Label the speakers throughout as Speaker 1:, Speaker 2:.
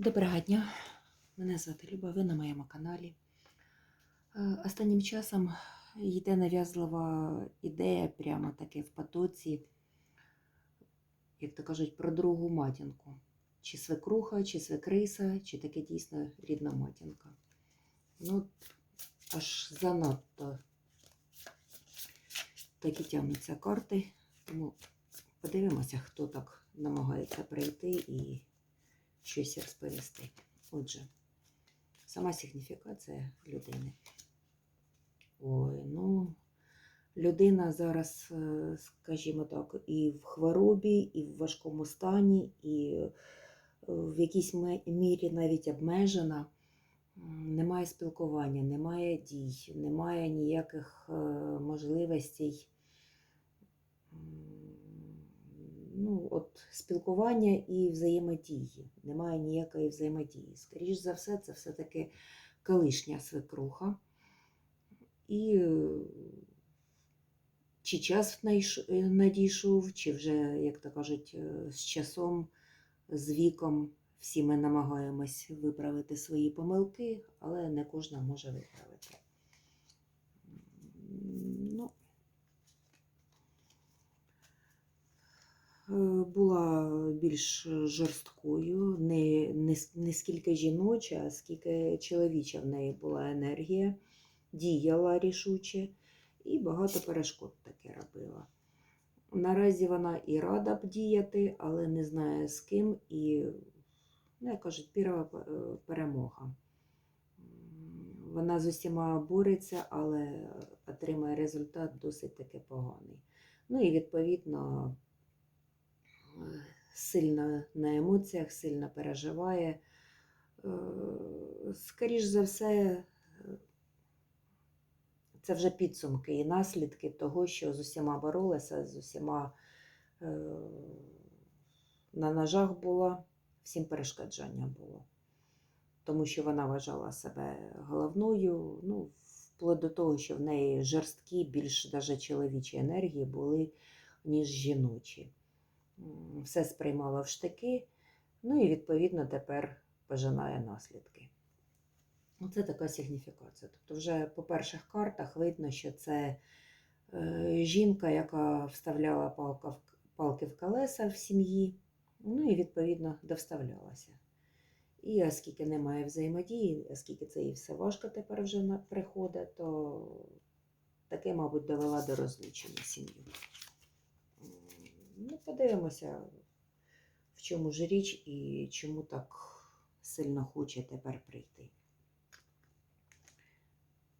Speaker 1: Доброго дня, мене звати Люба, ви на моєму каналі. Е, Останнім часом йде нав'язлива ідея, прямо таки в потоці, як то кажуть, про другу матінку. Чи свекруха, чи свекриса, чи таке дійсно рідна матінка. Ну, аж занадто такі тягнуться карти, тому подивимося, хто так намагається прийти і щось розповісти. Отже, сама сигніфікація людини. Ой, ну, людина зараз, е, скажімо так, і в хворобі, і в важкому стані, і е, в якійсь мірі навіть обмежена. Немає спілкування, немає дій, немає ніяких е, можливостей ну, от, спілкування і взаємодії. Немає ніякої взаємодії. Скоріш за все, це все-таки колишня свекруха. І е, чи час е, надійшов, чи вже, як то кажуть, е, з часом, з віком всі ми намагаємось виправити свої помилки, але не кожна може виправити. М, Ну, е, була більш жорсткою, не, не, не скільки жіноча, а скільки чоловіча в неї була енергія, діяла рішуче і багато перешкод таки робила. Наразі вона і рада б діяти, але не знає з ким, і, як кажуть, пірова п- е, перемога. Вона з усіма бореться, але отримає результат досить таки поганий. Ну і відповідно е, сильно на емоціях, сильно переживає. Е, Скоріш за все, е, це вже підсумки і наслідки того, що з усіма боролася, з усіма е, на ножах була, всім перешкоджання було. Тому що вона вважала себе головною, ну, вплоть до того, що в неї жорсткі, більш даже чоловічі енергії були, ніж жіночі. Все сприймала в штики, ну і відповідно тепер пожинає наслідки. Оце така сигніфікація. Тобто, вже по перших картах видно, що це е, жінка, яка вставляла палки в колеса в сім'ї, ну і відповідно довставлялася. І оскільки немає взаємодії, оскільки це і все важко тепер вже приходить, то таке, мабуть, довела до розлучення сім'ю. Ну, подивимося, в чому ж річ і чому так сильно хоче тепер прийти.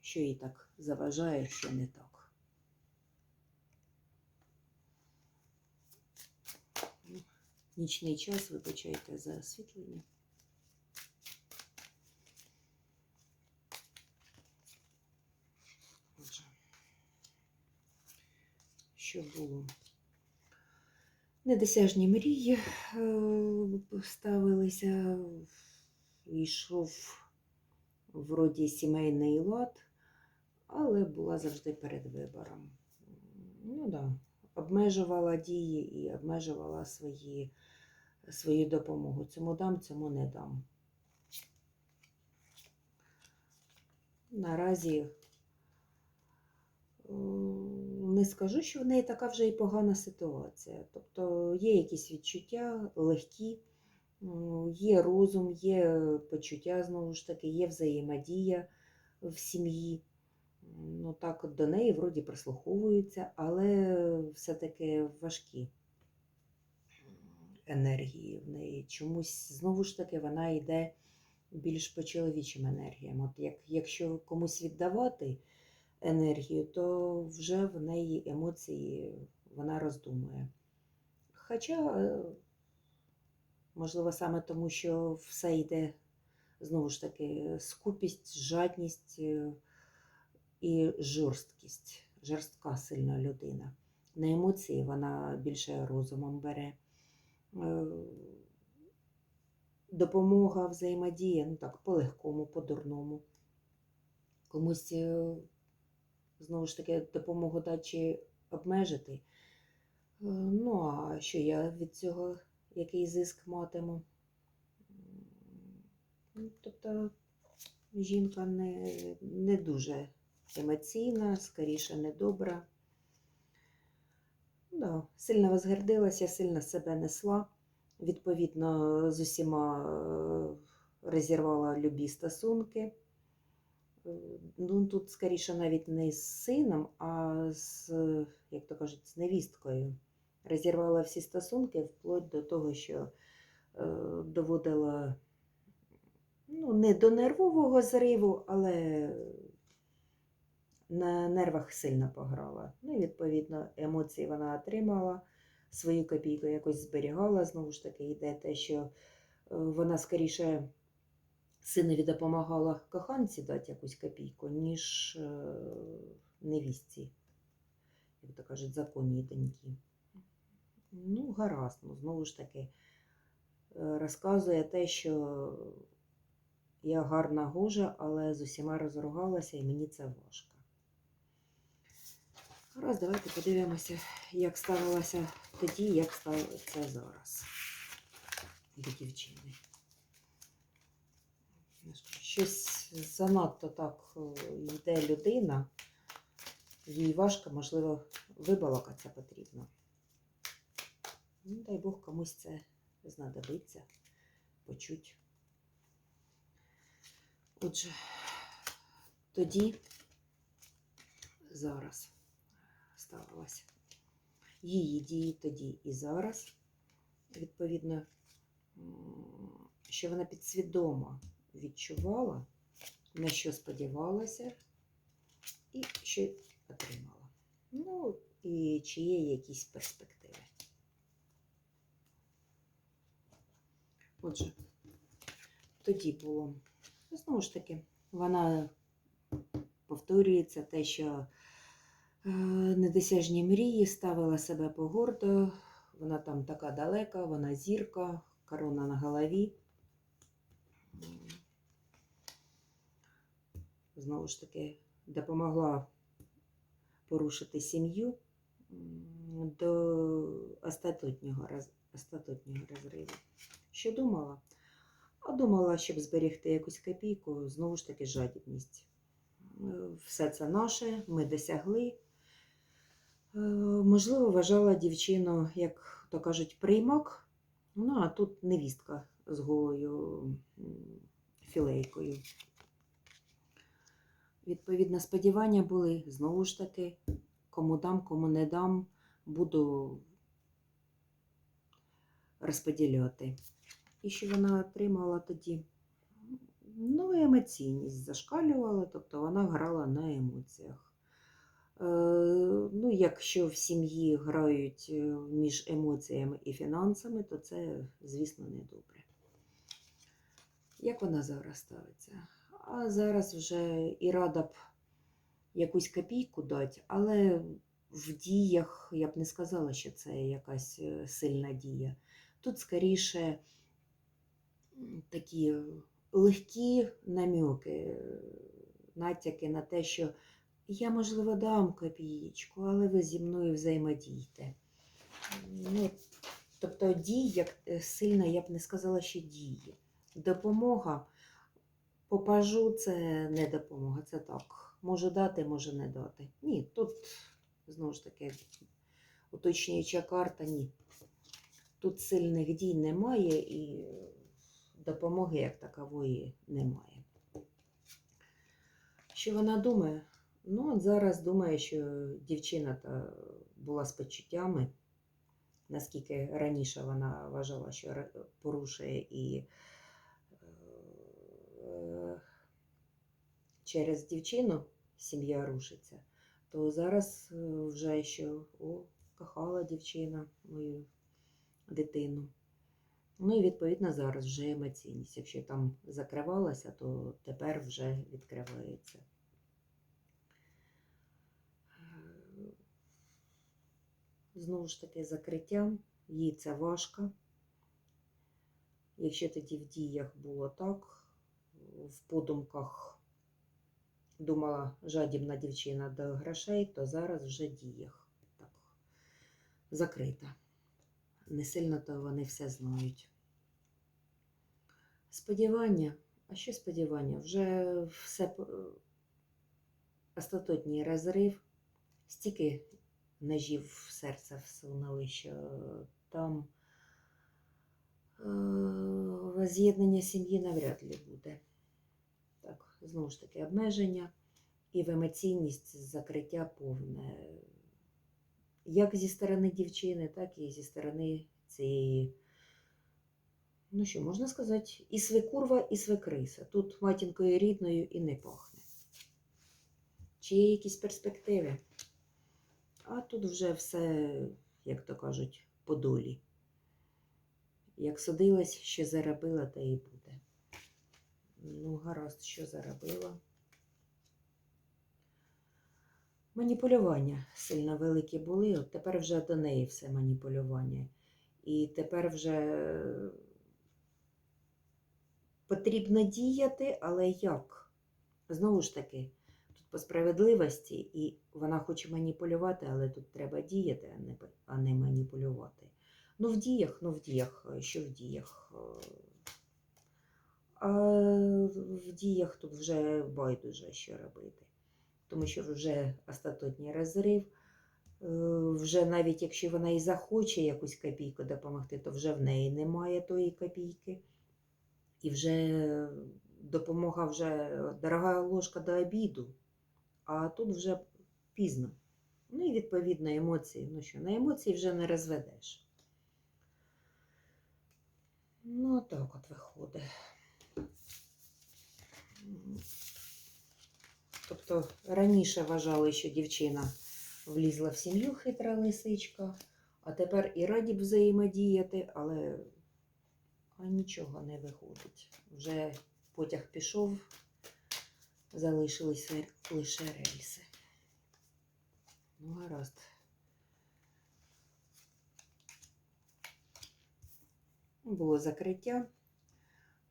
Speaker 1: Що їй так заважає, що не так. Нічний час, вибачайте за освітлення. Отже, що було? Недосяжні мрії е, ставилися, йшов вроді сімейний лад, але була завжди перед вибором. Ну да, обмежувала дії і обмежувала свої, свою допомогу. Цьому дам, цьому не дам. Наразі не скажу, що в неї така вже і погана ситуація. Тобто є якісь відчуття легкі, є розум, є почуття, знову ж таки, є взаємодія в сім'ї. Ну так, до неї вроді прислуховуються, але все-таки важкі енергії в неї. Чомусь знову ж таки вона йде більш по чоловічим енергіям. От як, якщо комусь віддавати енергію, то вже в неї емоції вона роздумує. Хоча, е, можливо, саме тому, що все йде знову ж таки скупість, жадність е, і жорсткість, жорстка сильна людина. На емоції вона більше розумом бере. Е, Допомога, взаємодія, ну так, по-легкому, по-дурному. Комусь, е, знову ж таки, допомогу дати чи обмежити. Е, Ну, а що я від цього, який зиск матиму? Ну, Тобто жінка не, не дуже емоційна, скоріше недобра. Да, сильно возгордилася, сильно себе несла. Відповідно, з усіма е, розірвала любі стосунки. Е, Ну, тут скоріше навіть не з сином, а з, як то кажуть, з невісткою. Розірвала всі стосунки вплоть до того, що е, доводила ну, не до нервового зриву, але на нервах сильно пограла. Ну і відповідно емоції вона отримала, свою копійку якось зберігала. Знову ж таки, йде те, що е, вона скоріше синові допомагала коханці дати якусь копійку, ніж е, невістці, як то кажуть, законній доньки. Ну, гаразд, ну, знову ж таки, е, розказує те, що я гарна гожа, але з усіма розругалася і мені це важко. Раз, давайте подивимося, як ставилася тоді, як ставиться зараз до дівчини. Щось занадто так е, йде людина, їй важко, можливо, вибалакатися потрібно. Ну, дай Бог комусь це знадобиться, почуть. Отже, тоді, зараз ставилася. Її дії тоді і зараз, відповідно, що вона підсвідомо відчувала, на що сподівалася і що отримала. Ну, і чи є якісь перспективи. Отже, тоді було, знову ж таки, вона повторюється те, що е, недосяжні мрії ставила себе погордо, вона там така далека, вона зірка, корона на голові. Знову ж таки, допомогла порушити сім'ю до остаточного, остаточного розриву. Що думала? А думала, щоб зберегти якусь копійку, знову ж таки, жадібність. Е, Все це наше, ми досягли. Е, Можливо, вважала дівчину, як то кажуть, приймак. Ну, а тут невістка з голою філейкою. Відповідно, сподівання були знову ж таки, кому дам, кому не дам, буду розподіляти. І що вона отримала тоді? Ну, емоційність зашкалювала, тобто вона грала на емоціях. Е, ну, якщо в сім'ї грають е, між емоціями і фінансами, то це, звісно, не добре. Як вона зараз ставиться? А зараз вже і рада б якусь копійку дати, але в діях я б не сказала, що це якась е, сильна дія. Тут скоріше такі легкі намеки, е, натяки на те, що я, можливо, дам копієчку, але ви зі мною взаємодійте. Ну, тобто дій, як е, сильно, я б не сказала, що дії. Допомога попажу це не допомога, це так. Можу дати, може не дати. Ні, тут знову ж таки уточнююча карта, ні. Тут сильних дій немає і допомоги як такової немає. Що вона думає? Ну, от зараз думає, що дівчина та була з почуттями, наскільки раніше вона вважала, що порушує і через дівчину сім'я рушиться, то зараз е, вже що о, кохала дівчина мою дитину. Ну і відповідно зараз вже емоційність. Якщо там закривалася, то тепер вже відкривається. Знову ж таки, закриття, їй це важко. Якщо тоді в діях було так, в подумках думала жадібна дівчина до грошей, то зараз вже діях так закрита. Не сильно то вони все знають. Сподівання А що сподівання? Вже все остаточний розрив, стільки ножів в серце всунули, що там е, воз'єднання сім'ї навряд ли буде. Знову ж таки, обмеження і в емоційність закриття повне. Як зі сторони дівчини, так і зі сторони цієї, ну що можна сказати, і свекурва, і свекриса. Тут матінкою рідною і не пахне. Чи є якісь перспективи? А тут вже все, як то кажуть, по долі. Як судилась, що заробила, та і буде. Ну, гаразд, що заробила. Маніпулювання сильно великі були, от тепер вже до неї все маніпулювання. І тепер вже потрібно діяти, але як? Знову ж таки, тут по справедливості, і вона хоче маніпулювати, але тут треба діяти, а не, маніпулювати. Ну, в діях, ну в діях, е, що в діях? А в діях тут вже байдуже, що робити. Тому що вже остаточний розрив. Е, Вже навіть якщо вона і захоче якусь копійку допомогти, то вже в неї немає тої копійки. І вже допомога вже дорога ложка до обіду, а тут вже пізно. Ну і відповідно емоції. Ну що, на емоції вже не розведеш. Ну, так от виходить. Тобто раніше вважали, що дівчина влізла в сім'ю хитра лисичка, а тепер і раді б взаємодіяти, але а нічого не виходить. Вже потяг пішов, залишилися лише рельси. Ну, гаразд. Було закриття.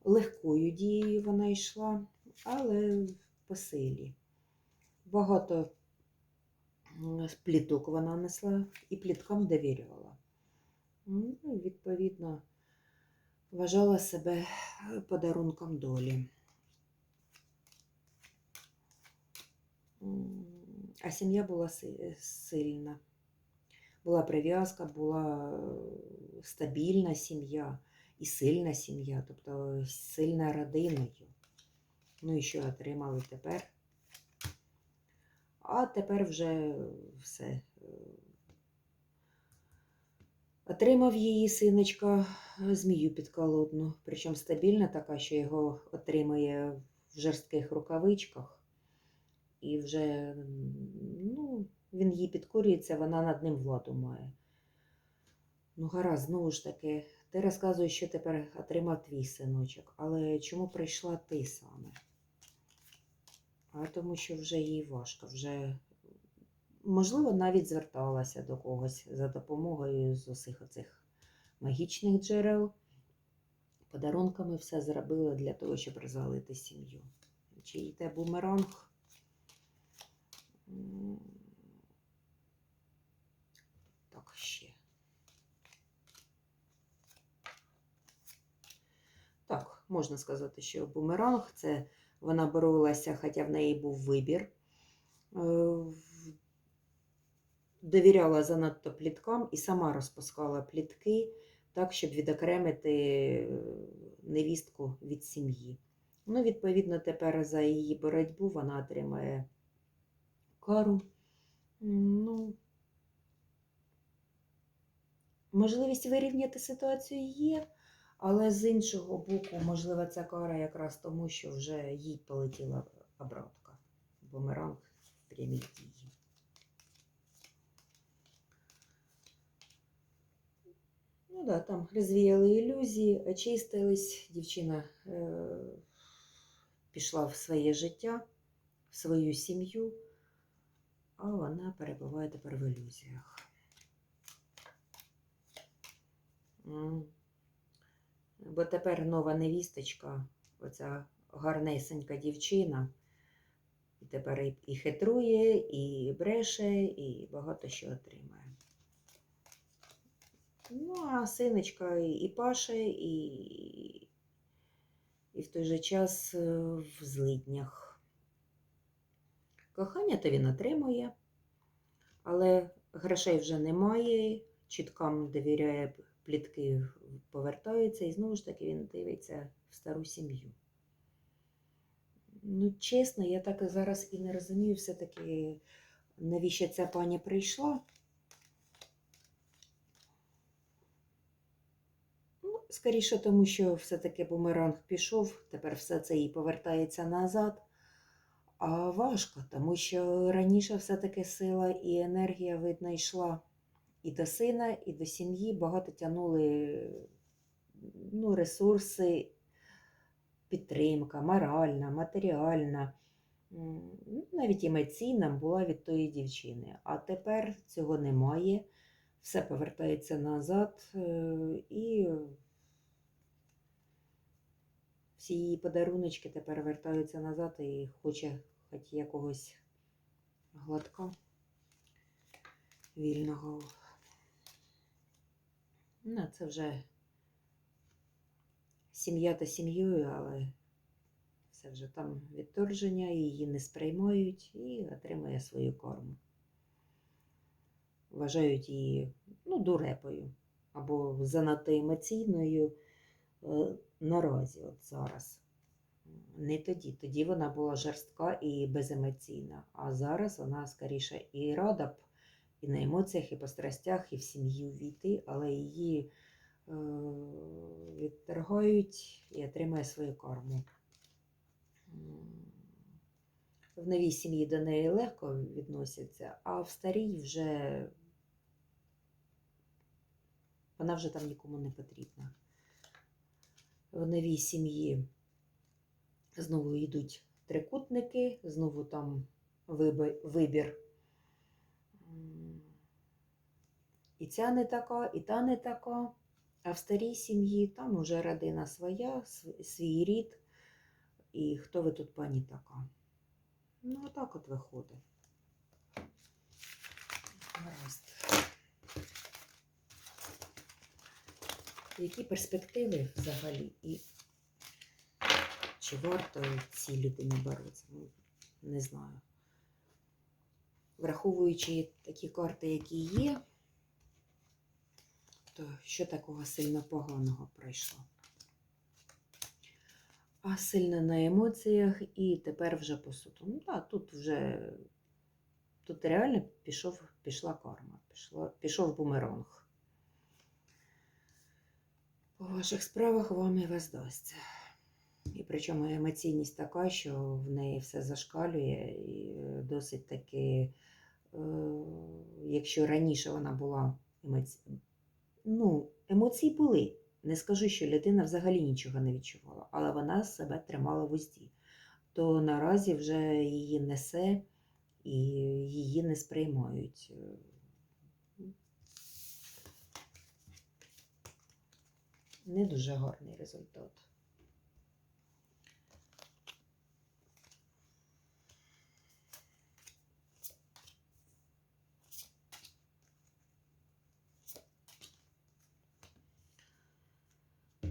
Speaker 1: Легкою дією вона йшла, але по силі. Багато пліток вона несла і пліткам довіряла. Ну, відповідно, вважала себе подарунком долі. А сім'я була сильна. Була прив'язка, була е, стабільна сім'я і сильна сім'я, тобто сильна родиною. Ну і що отримали тепер? А тепер вже все. Отримав її синочка змію підколодну, причому стабільна така, що його отримує в жорстких рукавичках. І вже ну, він їй підкорюється, вона над ним владу має. Ну, гаразд, знову ж таки, ти розказуєш, що тепер отримав твій синочок, але чому прийшла ти саме? А тому що вже їй важко, вже, можливо, навіть зверталася до когось за допомогою з усіх оцих магічних джерел. Подарунками все зробила для того, щоб розвалити сім'ю. Чи йде бумеранг? Так, ще. Так, можна сказати, що бумеранг це вона боролася, хоча в неї був вибір. Е, Довіряла занадто пліткам і сама розпускала плітки так, щоб відокремити е, невістку від сім'ї. Ну, відповідно, тепер за її боротьбу вона отримає кару. Ну, можливість вирівняти ситуацію є, але з іншого боку, можливо, ця кара якраз тому, що вже їй полетіла обратка. Бумеранг прямій дії. Ну да, там розвіяли ілюзії, очистились, дівчина е, пішла в своє життя, в свою сім'ю, а вона перебуває тепер в ілюзіях. Бо тепер нова невісточка, оця гарнесенька дівчина, і тепер і, хитрує, і бреше, і багато що отримає. Ну, а синочка і, і паше, і, і в той же час е, в злиднях. Кохання то він отримує, але грошей вже немає, чіткам довіряє плітки, повертаються, і знову ж таки він дивиться в стару сім'ю. Ну, чесно, я так і зараз і не розумію все-таки, навіщо ця пані прийшла. Ну, скоріше, тому що все-таки бумеранг пішов, тепер все це їй повертається назад. А важко, тому що раніше все-таки сила і енергія, видно, йшла і до сина, і до сім'ї. Багато тягнули ну, ресурси, підтримка, моральна, матеріальна, ну, навіть емоційна була від тої дівчини. А тепер цього немає. Все повертається назад е, і всі її подаруночки тепер вертаються назад і хоче хоч якогось гладка вільного. Ну, це вже сім'я та сім'єю, але це вже там відторження, її не сприймають і отримує свою корму. Вважають її ну, дурепою або занадто емоційною е, наразі, от зараз. Не тоді. Тоді вона була жорстка і беземоційна, а зараз вона скоріше і рада б і на емоціях, і по страстях, і в сім'ю війти, але її е, відторгають і отримає свою карму. В новій сім'ї до неї легко відносяться, а в старій вже вона вже там нікому не потрібна. В новій сім'ї знову йдуть трикутники, знову там вибір. І ця не така, і та не така. А в старій сім'ї там уже родина своя, свій рід. І хто ви тут пані така? Ну, отак от виходить. Гаразд. Які перспективи взагалі? І чи варто цій людині боротися? Ну, не знаю. Враховуючи такі карти, які є, то що такого сильно поганого пройшло? А сильно на емоціях і тепер вже по суду. Ну так, тут вже тут реально пішов, пішла карма, пішло, пішов бумеранг. По ваших справах вам і воздасться. І причому емоційність така, що в неї все зашкалює, і досить таки, е, якщо раніше вона була емоці... ну, емоції були. Не скажу, що людина взагалі нічого не відчувала, але вона себе тримала в узді. То наразі вже її несе і її не сприймають. Не дуже гарний результат.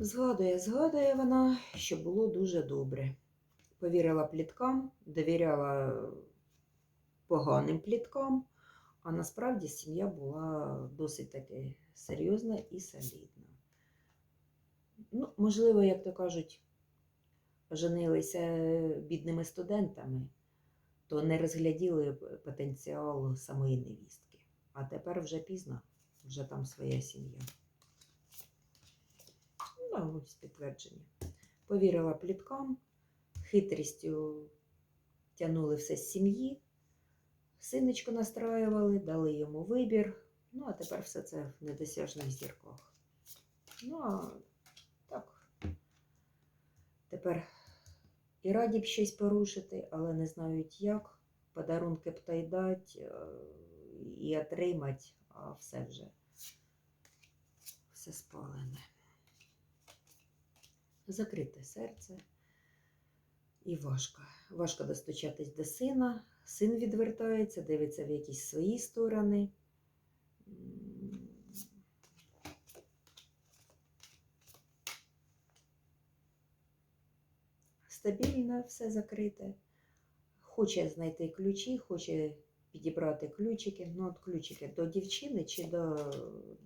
Speaker 1: Згадує, згадує вона, що було дуже добре. Повірила пліткам, довіряла поганим пліткам, а насправді сім'я була досить таки серйозна і солідна. Ну, можливо, як то кажуть, женилися бідними студентами, то не розгляділи потенціал самої невістки. А тепер вже пізно, вже там своя сім'я. Ну, ось підтвердження. Повірила пліткам, хитрістю тягнули все з сім'ї, синочку настраювали, дали йому вибір. Ну, а тепер все це в недосяжних зірках. Ну, а так. Тепер і раді б щось порушити, але не знають як. Подарунки б та й дать е, і отримать, а все вже все спалене закрите серце і важко. Важко достучатись до сина. Син відвертається, дивиться в якісь свої сторони. Стабільно все закрите. Хоче знайти ключі, хоче підібрати ключики. Ну, от ключики до дівчини чи до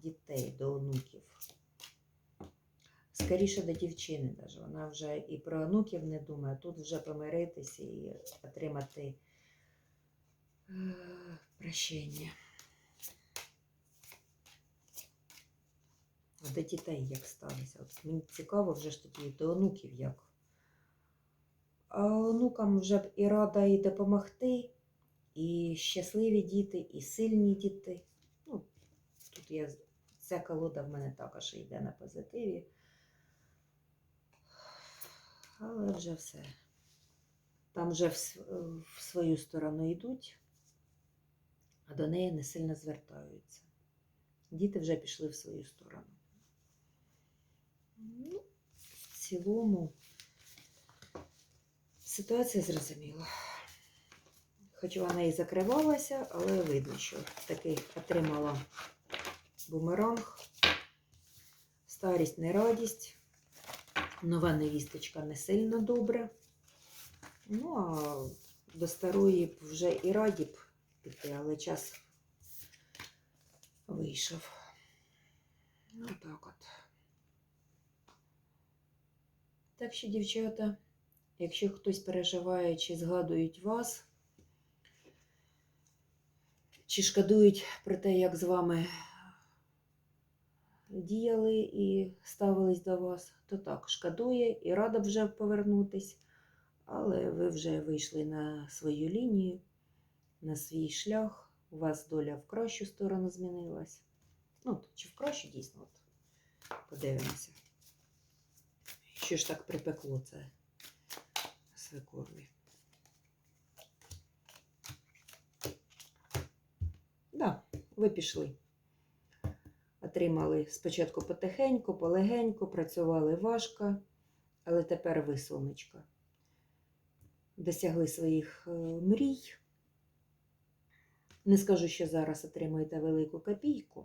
Speaker 1: дітей, до онуків. Скоріше до дівчини даже. Вона вже і про онуків не думає. Тут вже помиритися і отримати е, прощення. До дітей як сталося. От мені цікаво вже ж тоді до онуків як. А онукам вже б і рада і допомогти, і щасливі діти, і сильні діти. Ну, тут я, ця колода в мене також йде на позитиві. Але вже все. Там вже в, свою сторону йдуть, а до неї не сильно звертаються. Діти вже пішли в свою сторону. Ну, в цілому ситуація зрозуміла. Хоч вона і закривалася, але видно, що таки отримала бумеранг. Старість не радість. Нова невісточка не сильно добре. Ну, а до старої б вже і раді б піти, але час вийшов. Ну, так от. Так що, дівчата, якщо хтось переживає чи згадують вас, чи шкодують про те, як з вами діяли і ставились до вас, то так, шкодує і рада вже повернутись, але ви вже вийшли на свою лінію, на свій шлях, у вас доля в кращу сторону змінилась. Ну, чи в кращу дійсно, от, подивимося. Що ж так припекло це свекорві? Да, ви пішли. Отримали спочатку потихеньку, полегеньку, працювали важко, але тепер ви, сонечко, досягли своїх е, мрій. Не скажу, що зараз отримуєте велику копійку,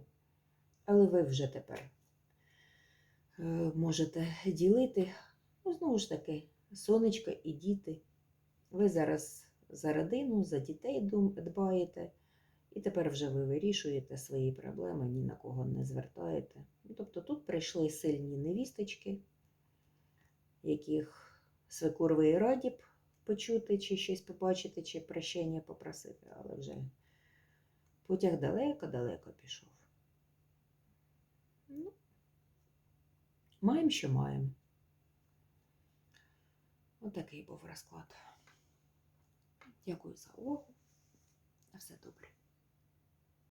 Speaker 1: але ви вже тепер е, можете ділити. Ну, знову ж таки, сонечко і діти. Ви зараз за родину, за дітей дбаєте. І тепер вже ви вирішуєте свої проблеми, ні на кого не звертаєте. Ну, Тобто тут прийшли сильні невісточки, яких свекурви і раді б почути, чи щось побачити, чи прощення попросити, але вже потяг далеко-далеко пішов. Ну, маємо, що маємо. Отакий був розклад. Дякую за увагу. На все добре.